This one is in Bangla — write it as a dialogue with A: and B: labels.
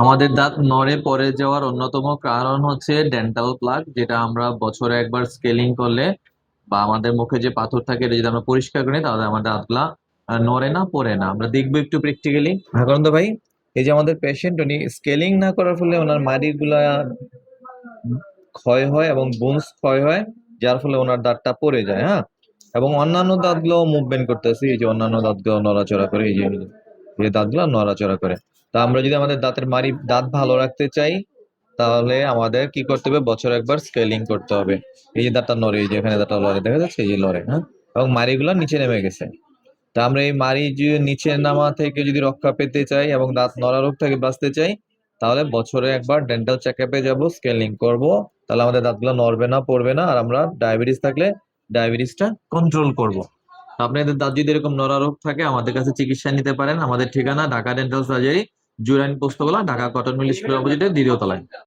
A: আমাদের দাঁত নড়ে পড়ে যাওয়ার অন্যতম কারণ হচ্ছে ডেন্টাল প্লাগ যেটা আমরা বছরে একবার স্কেলিং করলে বা আমাদের মুখে যে পাথর থাকে এটা যদি আমরা পরিষ্কার করি, তাহলে আমাদের দাঁতগুলা নড়ে না, পড়ে না। আমরা দেখব একটু প্র্যাকটিক্যালি হাকানন্দ ভাই, এই যে আমাদের পেশেন্ট উনি স্কেলিং না করার ফলে ওনার মাড়িগুলা ক্ষয় হয় এবং বোনস ক্ষয় হয়, যার ফলে ওনার দাঁতটা পড়ে যায় হ্যাঁ? এবং অন্যান্য দাঁতগুলো মুভমেন্ট করতেছি, এই যে অন্যান্য দাঁতগুলো নড়াচড়া করে, এই যে এই দাঁতগুলো নড়াচড়া করে। তা আমরা যদি আমাদের দাঁতের মারি দাঁত ভালো রাখতে চাই, তাহলে আমাদের কি করতে হবে? বছর একবার স্কেলিং করতে হবে। এই যে দাঁতটা নড়ে, এই যে এখানে দাঁতটা লড়ে, দেখা যাচ্ছে এই যে লড়ে হ্যাঁ? এবং মাড়িগুলো নিচে নেমে গেছে। তা আমরা এই মারি যে নিচে নামা থেকে যদি রক্ষা পেতে চাই এবং দাঁত নড়া রোগ থেকে বাঁচতে চাই, তাহলে বছরে একবার ডেন্টাল চেক আপে যাব স্কেলিং করব। তাহলে আমাদের দাঁতগুলো নড়বে না, পড়বে না, আর আমরা ডায়াবেটিস থাকলে ডায়াবেটিসটা কন্ট্রোল করব। আপনাদের দাঁত যদি এরকম নড়া রোগ থাকে, আমাদের কাছে চিকিৎসা নিতে পারেন। আমাদের ঠিকানা Dhaka dental surgery Jurain Postogola, Dhaka cotton mill school অপোজিটে দ্বিতীয় তলায়।